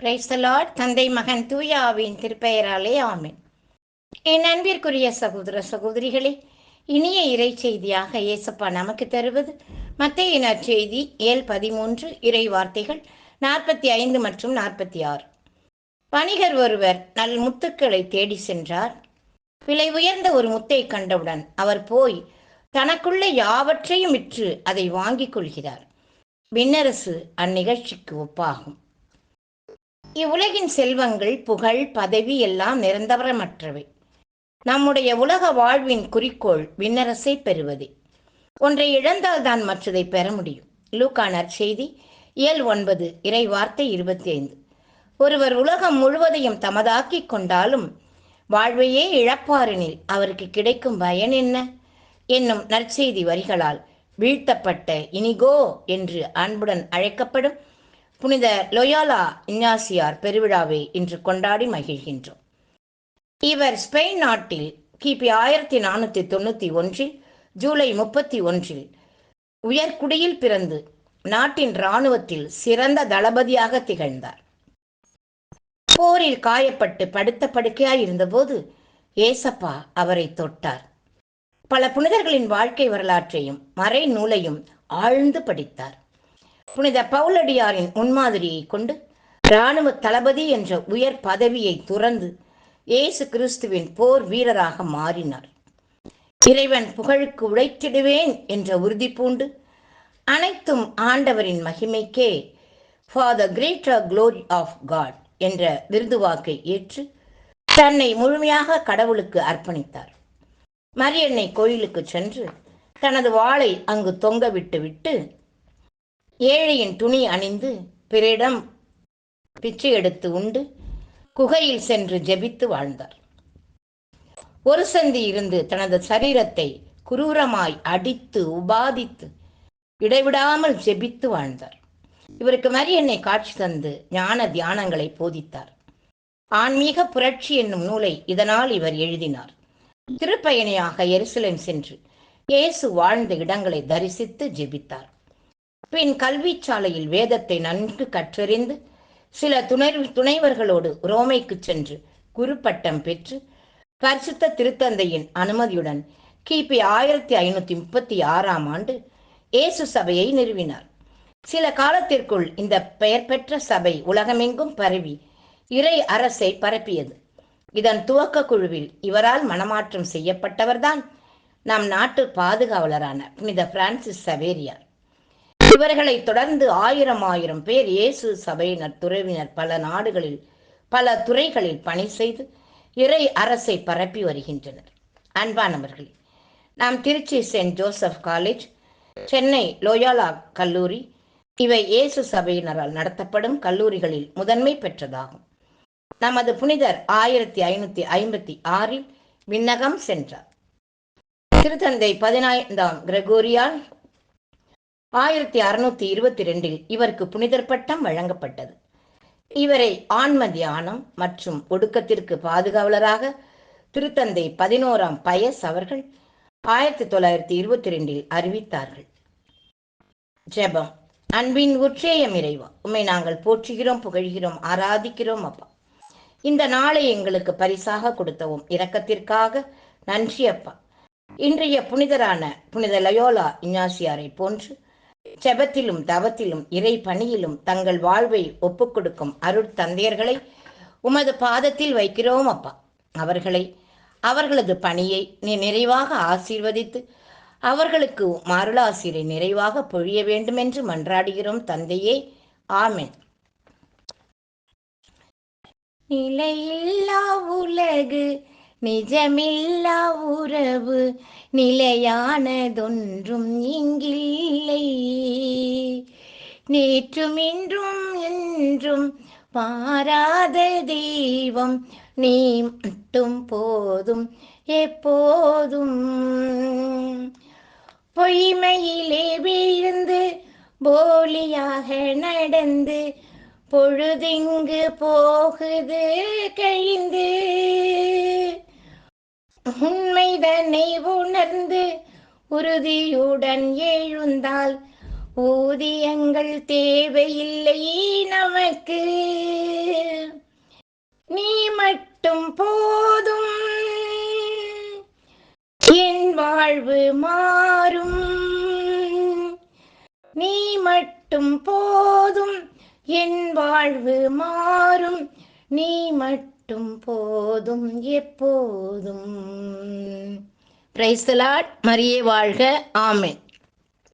Price Lord தந்தை மகன் தூயாவின் திருப்பெயராலே ஆமேன். என் அன்பிற்குரிய சகோதர சகோதரிகளே இனிய இறை செய்தியாக இயேசப்பா நமக்கு தருவது மத்திய நற்செய்தி ஏழ் பதிமூன்று இறை வார்த்தைகள் நாற்பத்தி ஐந்து மற்றும் நாற்பத்தி ஆறு. வணிகர் ஒருவர் நல் முத்துக்களை தேடி சென்றார். விலை உயர்ந்த ஒரு முத்தை கண்டவுடன் அவர் போய் தனக்குள்ள யாவற்றையும் விற்று அதை வாங்கிக் கொள்கிறார். விண்ணரசு அந்நிகழ்ச்சிக்கு ஒப்பாகும். இவ்வுலகின் செல்வங்கள் புகழ் பதவி எல்லாம் நிரந்தரமற்றவை. நம்முடைய உலக வாழ்வின் குறிக்கோள் விண்ணரசை பெறுவதே. ஒன்றை இழந்தால்தான் மற்றதை பெற முடியும். லூக்கானர் செய்தி இயல் ஒன்பது இறை வார்த்தை இருபத்தி ஐந்து ஒருவர் உலகம் முழுவதையும் தமதாக்கிக் கொண்டாலும் வாழ்வையே இழப்பாரெனில் அவருக்கு கிடைக்கும் பயன் என்ன? என்னும் நற்செய்தி வரிகளால் வீழ்த்தப்பட்ட இனிகோ என்று அன்புடன் அழைக்கப்படும் புனித லொயாலா இஞ்ஞாசியார் பெருவிழாவை இன்று கொண்டாடி மகிழ்கின்றோம். இவர் ஸ்பெயின் நாட்டில் கிபி ஆயிரத்தி நானூற்றி தொண்ணூற்றி ஒன்றில் ஜூலை முப்பத்தி ஒன்றில் உயர்குடியில் பிறந்து நாட்டின் இராணுவத்தில் சிறந்த தளபதியாக திகழ்ந்தார். போரில் காயப்பட்டு படுத்த படுக்கையாய் இருந்தபோது ஏசப்பா அவரை தொட்டார். பல புனிதர்களின் வாழ்க்கை வரலாற்றையும் மறை நூலையும் ஆழ்ந்து படித்தார். புனித பவுலடியாரின் முன்மாதிரியை கொண்டு இராணுவ தளபதி என்ற உயர் பதவியை துறந்து இயேசு கிறிஸ்துவின் போர் வீரராக மாறினார். இறைவன் புகழுக்கு உழைத்திடுவேன் என்ற உறுதி பூண்டு அனைத்தும் ஆண்டவரின் மகிமைக்கே for the greater glory of God என்ற விருதுவாக்கை ஏற்று தன்னை முழுமையாக கடவுளுக்கு அர்ப்பணித்தார். மரியன்னை கோயிலுக்கு சென்று தனது வாளை அங்கு தொங்க விட்டு விட்டு ஏழையின் துணி அணிந்து பிறிடம் பிச்சை எடுத்து உண்டு குகையில் சென்று ஜெபித்து வாழ்ந்தார். ஒரு சந்தி இருந்து தனது சரீரத்தை குரூரமாய் அடித்து உபாதித்து இடைவிடாமல் ஜெபித்து வாழ்ந்தார். இவருக்கு மரியன்னை காட்சி தந்து ஞான தியானங்களை போதித்தார். ஆன்மீக புரட்சி என்னும் நூலை இதனால் இவர் எழுதினார். திருப்பயணியாக எருசலேம் சென்று இயேசு வாழ்ந்த இடங்களை தரிசித்து ஜெபித்தார். பின் கல்விச்சாலையில் வேதத்தை நன்கு கற்றறிந்து சில துணை துணைவர்களோடு ரோமைக்கு சென்று குரு பட்டம் பெற்று பரிசுத்த திருத்தந்தையின் அனுமதியுடன் கிபி ஆயிரத்தி ஐநூத்தி முப்பத்தி ஆறாம் ஆண்டு இயேசு சபையை நிறுவினார். சில காலத்திற்குள் இந்த பெயர் பெற்ற சபை உலகமெங்கும் பரவி இறை அரசை பரப்பியது. இதன் துவக்க குழுவில் இவரால் மனமாற்றம் செய்யப்பட்டவர்தான் நம் நாட்டு பாதுகாவலரான புனித பிரான்சிஸ் சவேரியார். இவர்களை தொடர்ந்து ஆயிரம் ஆயிரம் பேர் இயேசு சபையினர் துறவினர் பல நாடுகளில் பல துறைகளில் பணி செய்து இறை அரசை பரப்பி வருகின்றனர். அன்பானவர்களே நாம் Trichy Saint Joseph College Chennai Loyola கல்லூரி இவை இயேசு சபையினரால் நடத்தப்படும் கல்லூரிகளில் முதன்மை பெற்றதாகும். நமது புனிதர் ஆயிரத்தி ஐநூத்தி ஐம்பத்தி ஆறில் விண்ணகம் சென்றார். திருத்தந்தை பதினைந்தாம் கிரகோரியால் ஆயிரத்தி அறுநூத்தி இருபத்தி ரெண்டில் இவருக்கு புனிதர் பட்டம் வழங்கப்பட்டது. இவரை ஆன்ம தியானம் மற்றும் ஒடுக்கத்திற்கு பாதுகாவலராக திருத்தந்தை பதினோராம் பயஸ் அவர்கள் ஆயிரத்தி தொள்ளாயிரத்தி இருபத்தி ரெண்டில் அறிவித்தார்கள். ஜெபம். அன்பின் உற்றேயம் இறைவா உண்மை நாங்கள் போற்றுகிறோம் புகழ்கிறோம் ஆராதிக்கிறோம் அப்பா. இந்த நாளை எங்களுக்கு பரிசாக கொடுத்தவும் இரக்கத்திற்காக நன்றி அப்பா. இன்றைய புனிதரான புனித லயோலா இஞ்ஞாசியாரை போன்று செபத்திலும் தவத்திலும் இறை பணியிலும் தங்கள் வாழ்வை ஒப்புக்கொடுக்கும் அருட்தந்தையர்களை உமது பாதத்தில் வைக்கிறோம் அப்பா. அவர்களை அவர்களது பணியை நீ நிறைவாக ஆசீர்வதித்து அவர்களுக்கு மருளாசிரை நிறைவாக பொழிய வேண்டும் என்று மன்றாடுகிறோம் தந்தையே. ஆமென். நிலையில்லா உலகு நிஜமில்லா உறவு நிலையானதொன்றும் இங்கில்லை. நேற்றும் இன்றும் என்றும் பாராத தெய்வம் நீ மட்டும் போதும் எப்போதும். பொய்மையிலே வீழ்ந்து போலியாக நடந்து பொழுதிங்கு போகுது கழிந்து உண்மைதனை உணர்ந்து உறுதியுடன் எழுந்தால் ஊதியங்கள் தேவையில்லை நமக்கு. நீ மட்டும் போதும். என் வாழ்வு மாறும். நீ மட்டும் போதும். என் வாழ்வு மாறும். நீ மட்டும் போதும் எப்போதும். பிரைஸ்தலாட் மரியே வாழ்க. ஆமேன்